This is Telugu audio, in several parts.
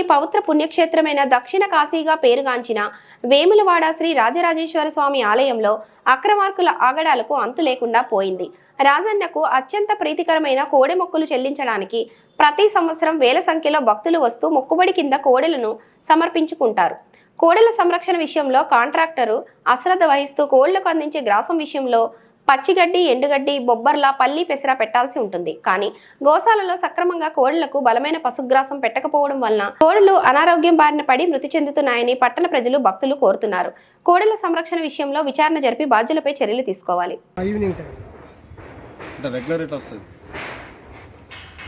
దేశంలోని పవిత్ర పుణ్యక్షేత్రమైన దక్షిణ కాశీగా పేరుగాంచిన వేములవాడ శ్రీ రాజరాజేశ్వర స్వామి ఆలయంలో అక్రమార్కుల ఆగడాలకు అంతు లేకుండా పోయింది. రాజన్నకు అత్యంత ప్రీతికరమైన కోడె మొక్కులు చెల్లించడానికి ప్రతి సంవత్సరం వేల సంఖ్యలో భక్తులు వస్తూ మొక్కుబడి కింద కోడెలను సమర్పించుకుంటారు. కోడెల సంరక్షణ విషయంలో కాంట్రాక్టరు అశ్రద్ధ వహిస్తూ కోళ్ళకు అందించే గ్రాసం విషయంలో పచ్చిగడ్డి ఎండుగడ్డి బొబ్బర్ల పల్లి పెసర పెట్టాల్సి ఉంటుంది. కానీ గోశాలలో సక్రమంగా కోళ్ళకు బలమైన పశుగ్రాసం పెట్టకపోవడం వలన కోళ్ళు అనారోగ్యం బారిన పడి మృతి చెందుతున్నాయని పట్టణ ప్రజలు భక్తులు కోరుతున్నారు. కోడెల సంరక్షణ విషయంలో విచారణ జరిపి బాధ్యులపై చర్యలు తీసుకోవాలి. Evening time. అంటే రెగ్యులర్ ఎట్లా వస్తుంది?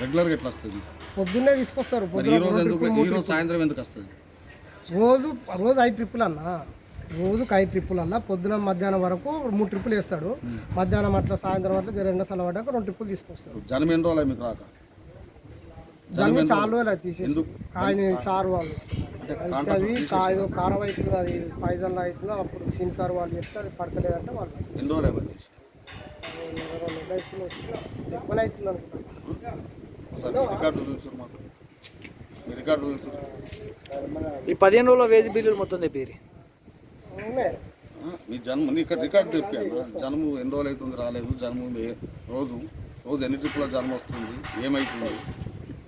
రెగ్యులర్గా ఎట్లా వస్తుంది? పొద్దున్నే తీసుకొస్తారు. మరి ఈ పొద్దున్న రోజు రెండు ఎందుకు ట్రిప్పులు, ఈ మూడు రోజు సాయంత్రం ఎందుకు వస్తుంది? ట్రిప్పులు. రోజు రోజు ఐదు ట్రిప్పులు అన్న రోజుకి ఐదు ట్రిప్పులు అన్న పొద్దున మధ్యాహ్నం వరకు మూడు ట్రిప్పులు వేస్తాడు. మధ్యాహ్నం అట్లా సాయంత్రం అట్లా రెండు సార్లు పడ్డాక రెండు ట్రిప్పులు తీసుకొస్తాడు. జనం ఎన్ని రోజులు మీకు రాక? జన్మ చాలా రోజులు? తీసేసి? ఆయన సార్ వాళ్ళు అది ఏదో కారం అవుతుంది అది పాయిజన్ అవుతుందో అప్పుడు సీన్ సార్ వాళ్ళు చెప్తే అది పడతలేదంటే వాళ్ళు ఎన్ని రోజులు అయిపోయి చేసి రెండు నెలలు అవుతుంది వచ్చింది. ఎక్కువనే అవుతుంది అనుకుంటా. ఒకసారి మీ రికార్డు చూసారు మాకు. మీ రికార్డు చూసారు ఈ పదిహేను రోజుల వేజ్ బిల్లులు మొత్తం తెప్పిరి. మీ జన్మ ఇక్కడ రికార్డు చెప్పాను. జన్ము ఎన్ని రోజులు అవుతుంది రాలేదు. జన్ము రోజు రోజు ఎన్ని ట్రిప్పుల జన్మ వస్తుంది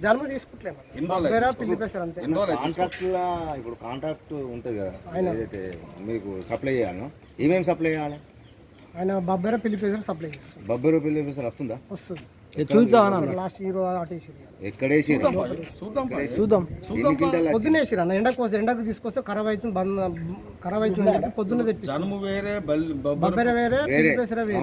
జన్మ తీసుకుంటలేము. ఎన్ని రోజులు అవుతుంది? కాంట్రాక్ట్లో ఇప్పుడు కాంట్రాక్ట్ ఉంటుంది కదా. ఏదైతే మీకు సప్లై చేయాలో ఏమేమి సప్లై చేయాలి? ఆయన బొబ్బెర పెసరు సప్లై చేస్తుంది. బొబ్బరు వస్తుందా? వస్తుంది. చూద్దాం లాస్ట్ హీరో అటు. ఎక్కడేసి చూద్దాం. చూద్దాం అన్న ఎండకు తీసుకొస్తే ఖరాబ్ అవుతుంది బంద్ ఖరాబ్ అవుతుంది పొద్దున్న వేరే బొబ్బరు వేరే పెసర అవి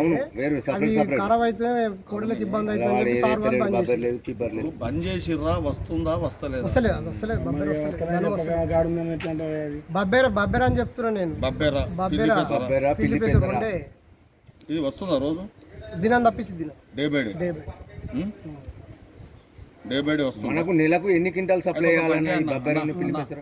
ఖరాబ్ అయితే కోడలకు ఇబ్బంది అవుతుంది సార్ వాళ్ళు బంద్ చేసిర్రా వస్తుందా వస్తలేదా? బొబ్బెర. బొబ్బెర అని చెప్తున్నా నేను. బబ్బేరా బొబ్బెర పిల్లి పెసర ఉండే ఇది వస్తుందా రోజు? దినం. తప్పించి దినం day by day day by day by day వస్తుంది? మనకు నెలకు ఎన్ని క్వింటాలు సప్లై చేయాలన్నా ఈ బొబ్బర్ పిల్లి పెసర?